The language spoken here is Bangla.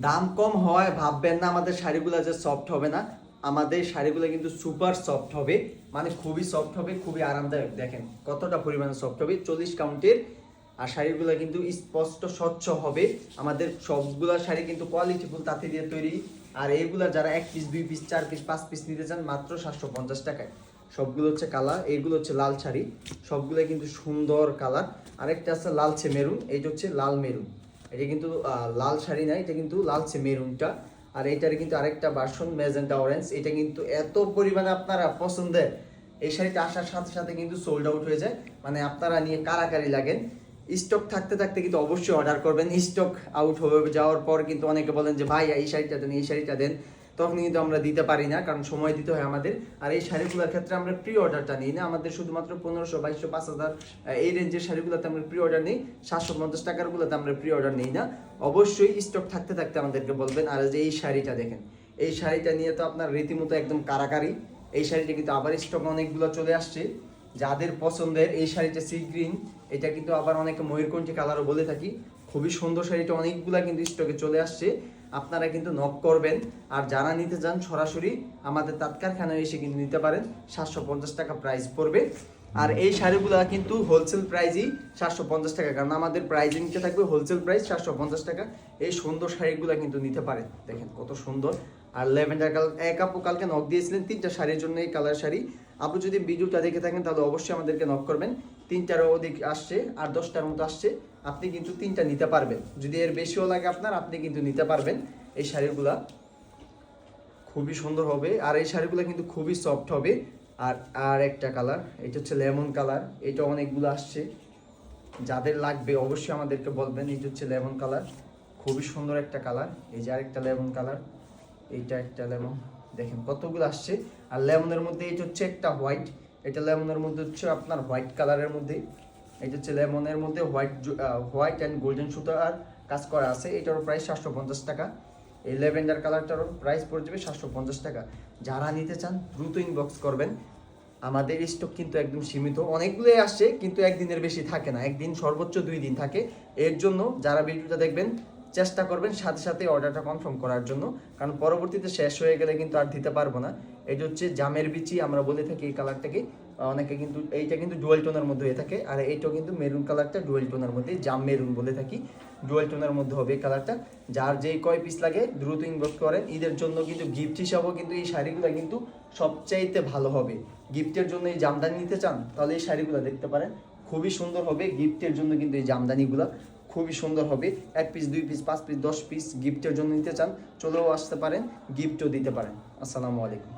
দাম কম হওয়ায় ভাববেন না আমাদের শাড়িগুলো যে সফট হবে না। আমাদের শাড়িগুলো কিন্তু সুপার সফট হবে। মানে খুবই সফট হবে, খুবই আরামদায়ক। দেখেন কতটা পরিমাণে সফট হবে। চল্লিশ কাউন্টের। আর শাড়িগুলো কিন্তু স্পষ্ট স্বচ্ছ হবে। আমাদের সবগুলা শাড়ি কিন্তু কোয়ালিটিফুল তাঁতি দিয়ে তৈরি। আর এইগুলা যারা এক পিস দুই পিস চার পিস পাঁচ পিস নিতে চান, মাত্র সাতশো পঞ্চাশ টাকায়। সবগুলো হচ্ছে কালার এইগুলো হচ্ছে লাল শাড়ি। সবগুলো কিন্তু সুন্দর কালার আরেকটা আছে লালচে মেরুন, এইটা হচ্ছে লাল মেরুন। এটা কিন্তু লাল শাড়ি নাই এটা কিন্তু লালচে মেরুনটা। আর এইটার কিন্তু আরেকটা ভার্সন মেজেন্টা অরেঞ্জ এটা কিন্তু এত পরিমাণে আপনারা পছন্দের। এই শাড়িটা আসার সাথে সাথে কিন্তু সোল্ড আউট হয়ে যায়। মানে আপনারা নিয়ে কারাকারি লাগেন। স্টক থাকতে থাকতে কিন্তু অবশ্যই অর্ডার করবেন। স্টক আউট হয়ে যাওয়ার পর কিন্তু অনেকে বলেন যে ভাই এই শাড়িটা দেন, এই শাড়িটা দেন। তখন কিন্তু আমরা দিতে পারি না, কারণ সময় দিতে হয় আমাদের। আর এই শাড়িগুলোর ক্ষেত্রে আমরা প্রি অর্ডারটা নিই না। আমাদের শুধুমাত্র পনেরোশো, বাইশশো, পাঁচ হাজার এই রেঞ্জের শাড়িগুলোতে আমরা প্রি অর্ডার নিই। সাতশো পঞ্চাশ টাকার গুলোতে আমরা প্রি অর্ডার নিই না। অবশ্যই স্টক থাকতে থাকতে আমাদেরকে বলবেন, আর যে এই শাড়িটা দেখেন, এই শাড়িটা নিয়ে তো আপনার রীতিমতো একদম কারাকারি। এই শাড়িটা কিন্তু আবার স্টক অনেকগুলো চলে আসছে। যাদের পছন্দের এই শাড়িটা সি গ্রিন এটা কিন্তু আবার অনেকে ময়ূরকণ্ঠী কালারও বলে থাকি। খুবই সুন্দর শাড়িটা, অনেকগুলা কিন্তু স্টকে চলে আসছে। আপনারা কিন্তু নক করবেন। আর যারা নিতে চান সরাসরি আমাদের তাৎকারখানায় এসে কিন্তু নিতে পারেন। সাতশো পঞ্চাশ টাকা প্রাইস পড়বে। আর এই শাড়িগুলো কিন্তু হোলসেল প্রাইসই সাতশো পঞ্চাশ টাকা। কারণ আমাদের প্রাইজিংটা থাকবে হোলসেল প্রাইস সাতশো পঞ্চাশ টাকা। এই সুন্দর শাড়িগুলো কিন্তু নিতে পারেন। দেখেন কত সুন্দর। আর লেভেন্ডার কালার, এক আপু কালকে নক দিয়েছিলেন। তিনটা শাড়ির জন্য এই কালার শাড়ি। আপু যদি ভিডিওটা দেখে থাকেন, তাহলে অবশ্যই আমাদেরকে নক করবেন। তিনটারও অধিক আসছে, আর দশটার মতো আসছে। আপনি কিন্তু তিনটা নিতে পারবেন। যদি এর বেশিও লাগে আপনার, আপনি কিন্তু নিতে পারবেন। এই শাড়িগুলা খুবই সুন্দর হবে, আর এই শাড়িগুলো কিন্তু খুবই সফট হবে। আর আর একটা কালার এটা হচ্ছে লেমন কালার এটা অনেকগুলো আসছে। যাদের লাগবে অবশ্যই আমাদেরকে বলবেন, এটা হচ্ছে লেমন কালার খুবই সুন্দর একটা কালার এই যে আরেকটা লেমন কালার এইটা একটা লেমন দেখেন কতগুলো আসছে। আর লেমনের মধ্যে এটা হচ্ছে একটা হোয়াইট, এটা লেমনের মধ্যে হচ্ছে আপনার হোয়াইট কালারের মধ্যে এটা হচ্ছে লেমনের মধ্যে হোয়াইট হোয়াইট অ্যান্ড গোল্ডেন সুতো আর কাজ করা আছে, এটারও প্রাইস সাতশো পঞ্চাশ টাকা। এই ল্যাভেন্ডার কালারটারও প্রাইস পড়ে যাবে সাতশো পঞ্চাশ টাকা। যারা নিতে চান, দ্রুত ইনবক্স করবেন। আমাদের স্টক কিন্তু একদম সীমিত। অনেকগুলোই আসছে, কিন্তু একদিনের বেশি থাকে না। একদিন সর্বোচ্চ দুই দিন থাকে। এর জন্য যারা ভিডিওটা দেখবেন চেষ্টা করবেন সাথে সাথে অর্ডারটা কনফার্ম করার জন্য। কারণ পরবর্তীতে শেষ হয়ে গেলে কিন্তু আর দিতে পারব না। এটা হচ্ছে জামের বিচি, আমরা বলে থাকি এই কালারটাকে অনেকে কিন্তু এইটা কিন্তু ডুয়েল টোনের মধ্যে হয়ে থাকে। আর এইটাও কিন্তু মেরুন কালারটা ডুয়েল টোনের মধ্যে জাম মেরুন বলে থাকি। ডুয়েল টোনের মধ্যে হবে এই কালারটা যার যেই কয় পিস লাগে, দ্রুত ইনবক্স করেন ঈদের জন্য কিন্তু গিফট হিসাবেও কিন্তু এই শাড়িগুলো কিন্তু সবচাইতে ভালো হবে। গিফটের জন্য এই জামদানি নিতে চান, তাহলে এই শাড়িগুলো দেখতে পারেন। খুবই সুন্দর হবে। গিফটের জন্য কিন্তু এই জামদানিগুলো। খুবই সুন্দর হবে। এক পিস দুই পিস পাঁচ পিস দশ পিস গিফটের জন্য নিতে চান, চলেও আসতে পারেন গিফটও দিতে পারেন। আসসালামু আলাইকুম।